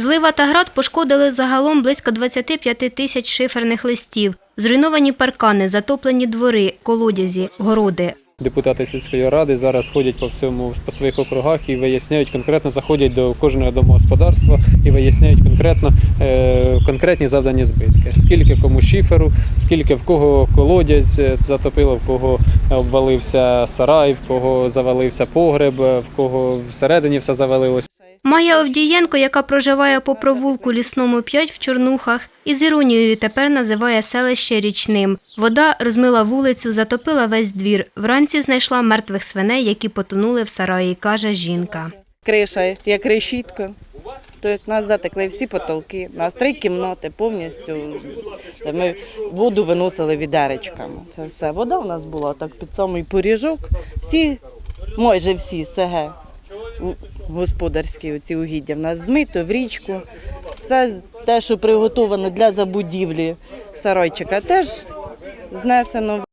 Злива та град пошкодили загалом близько 25 тисяч шиферних листів. Зруйновані паркани, затоплені двори, колодязі, городи. Депутати сільської ради зараз ходять по всьому по своїх округах і виясняють конкретно, заходять до кожного домогосподарства і виясняють конкретно е, конкретні завдані збитки. Скільки кому шиферу, скільки в кого колодязь е, затопило, в кого обвалився сарай, в кого завалився погреб, е, в кого всередині все завалилось. Майя Овдієнко, яка проживає по провулку лісному 5 в Чорнухах, із іронією тепер називає селище річним. Вода розмила вулицю, затопила весь двір. Вранці знайшла мертвих свиней, які потонули в сараї, каже жінка. криша як решітка. Тобто нас затекли всі потолки, нас три кімнати повністю. Ми воду виносили відеречками. Це все. Вода у нас була так під самий поріжок. Всі, майже всі СГ господарські оці угіддя в нас змито в річку. Все те, що приготовано для забудівлі сарайчика, теж знесено.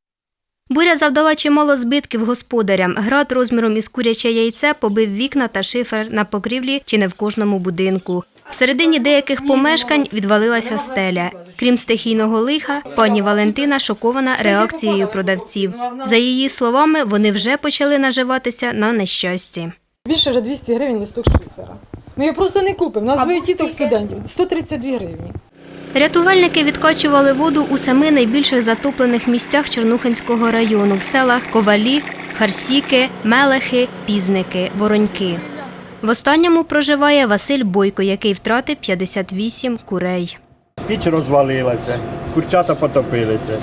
Буря завдала чимало збитків господарям. Град розміром із куряче яйце побив вікна та шифер на покрівлі чи не в кожному будинку. Всередині деяких помешкань відвалилася стеля. Крім стихійного лиха, пані Валентина шокована реакцією продавців. За її словами, вони вже почали наживатися на нещасті. Більше вже 200 гривень листок шифера. Ми його просто не купимо. У нас двоє діток студентів. 132 гривні. Рятувальники відкачували воду у семи найбільших затоплених місцях Чернухинського району в селах Ковалі, Харсіки, Мелехи, Пізники, Вороньки. В останньому проживає Василь Бойко, який втратив 58 курей. Піч розвалилася, курчата потопилися.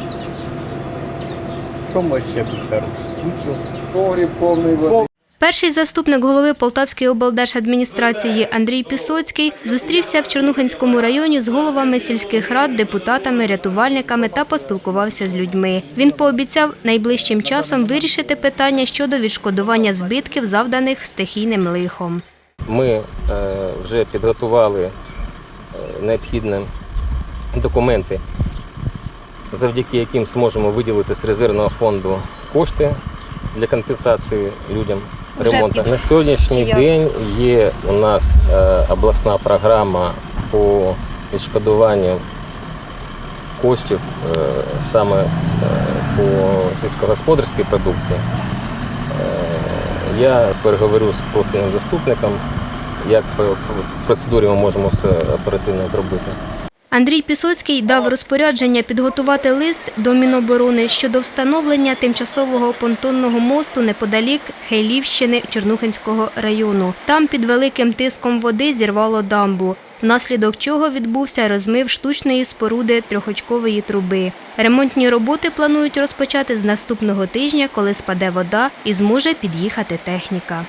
Що ми ще тут кажемо? Погріб повний води. Перший заступник голови Полтавської облдержадміністрації Андрій Пісоцький зустрівся в Чернухинському районі з головами сільських рад, депутатами, рятувальниками та поспілкувався з людьми. Він пообіцяв найближчим часом вирішити питання щодо відшкодування збитків, завданих стихійним лихом. Ми е, вже підготували е, необхідні документи, завдяки яким зможемо виділити з резервного фонду кошти для компенсації людям ремонту. На сьогоднішній день є у нас е, обласна програма по відшкодуванню коштів е, саме е, по сільськогосподарській продукції. Я переговорю з профільним заступником, як по процедурі ми можемо все оперативно зробити. Андрій Пісоцький дав розпорядження підготувати лист до Міноборони щодо встановлення тимчасового понтонного мосту неподалік Хейлівщини Чернухинського району. Там під великим тиском води зірвало дамбу, внаслідок чого відбувся розмив штучної споруди трьохочкової труби. Ремонтні роботи планують розпочати з наступного тижня, коли спаде вода і зможе під'їхати техніка.